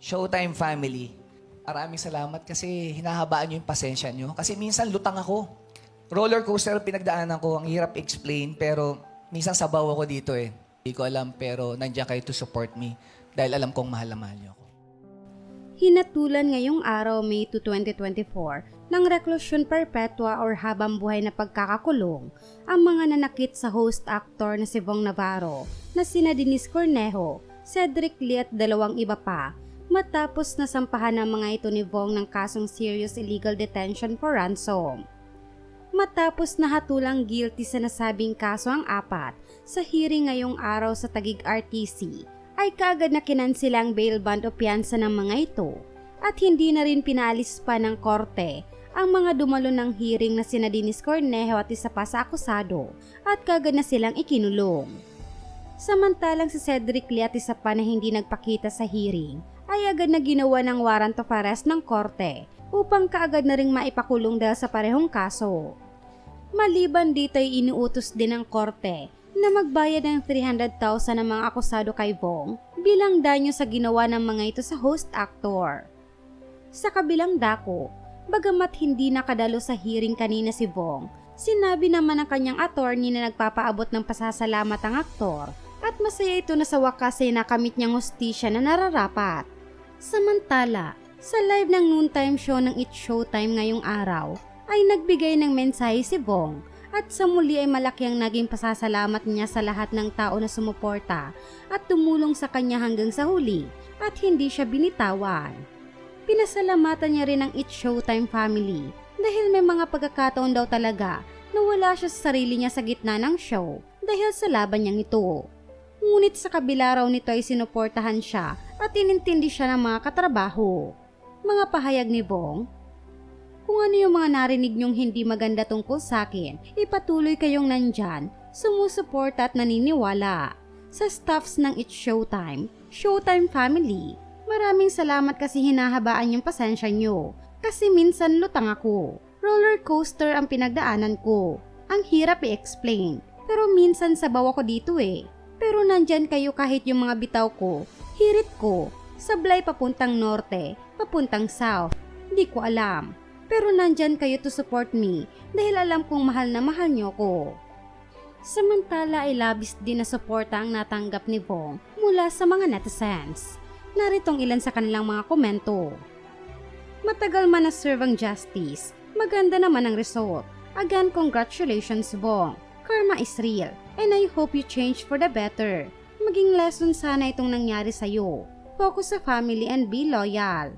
Showtime family, maraming salamat kasi hinahabaan nyo yung pasensya nyo. Kasi minsan lutang ako. Roller coaster pinagdaanan ko, ang hirap explain, pero minsan sabaw ako dito eh. Hindi ko alam, pero nandiyan kayo to support me dahil alam kong mahal na mahal nyo ako. Hinatulan ngayong araw May 2, 2024 ng reklusyon perpetua or habang buhay na pagkakakulong ang mga nanakit sa host actor na si Vong Navarro na sina Denise Cornejo, Cedric Lee at dalawang iba pa matapos nasampahan ng mga ito ni Vong ng kasong serious illegal detention for ransom. Matapos nahatulang guilty sa nasabing kaso ang apat sa hearing ngayong araw sa Tagig RTC, ay kaagad na kinansilang bail bond o piyansa ng mga ito at hindi na rin pinalis pa ng korte ang mga dumalo ng hearing na sina Denise Cornejo at isa pa sa akusado at kaagad na silang ikinulong. Samantalang si Cedric Lee at isa pa na hindi nagpakita sa hearing ay agad na ginawa ng warrant of arrest ng korte upang kaagad na ring maipakulong dahil sa parehong kaso. Maliban dito ay inuutos din ng korte na magbayad ng 300,000 ng mga akusado kay Bong bilang danyo sa ginawa ng mga ito sa host actor. Sa kabilang dako, bagamat hindi nakadalo sa hearing kanina si Bong, sinabi naman ng kanyang attorney na nagpapaabot ng pasasalamat ang aktor at masaya ito na sa wakas ay nakamit niyang hustisya na nararapat. Samantala, sa live ng noontime show ng It's Showtime ngayong araw, ay nagbigay ng mensahe si Bong at sa muli ay malaki ang naging pasasalamat niya sa lahat ng tao na sumuporta at tumulong sa kanya hanggang sa huli at hindi siya binitawan. Pinasalamatan niya rin ang It's Showtime family dahil may mga pagkakataon daw talaga na wala siya sa sarili niya sa gitna ng show dahil sa laban niyang ito. Ngunit sa kabila raw nito ay sinuportahan siya at inintindi siya ng mga katrabaho. Mga pahayag ni Bong, kung ano yung mga narinig niyong hindi maganda tungkol sa akin, ipatuloy kayong nandyan, sumusuporta at naniniwala. Sa staffs ng It's Showtime, Showtime Family, maraming salamat kasi hinahabaan yung pasensya niyo. Kasi minsan lutang ako. Roller coaster ang pinagdaanan ko. Ang hirap i-explain. Pero minsan sabaw ako dito eh. Pero nandyan kayo kahit yung mga bitaw ko, hirit ko, sablay papuntang norte, papuntang south. Di ko alam. Pero nandyan kayo to support me dahil alam kong mahal na mahal niyo ko. Samantala ay labis din na suporta ang natanggap ni Bong mula sa mga netizens. Naritong ilan sa kanilang mga komento. Matagal man na serve ang justice, maganda naman ang result. Again, congratulations Bong. Karma is real and I hope you change for the better. Maging lesson sana itong nangyari sa'yo. Focus sa family and be loyal.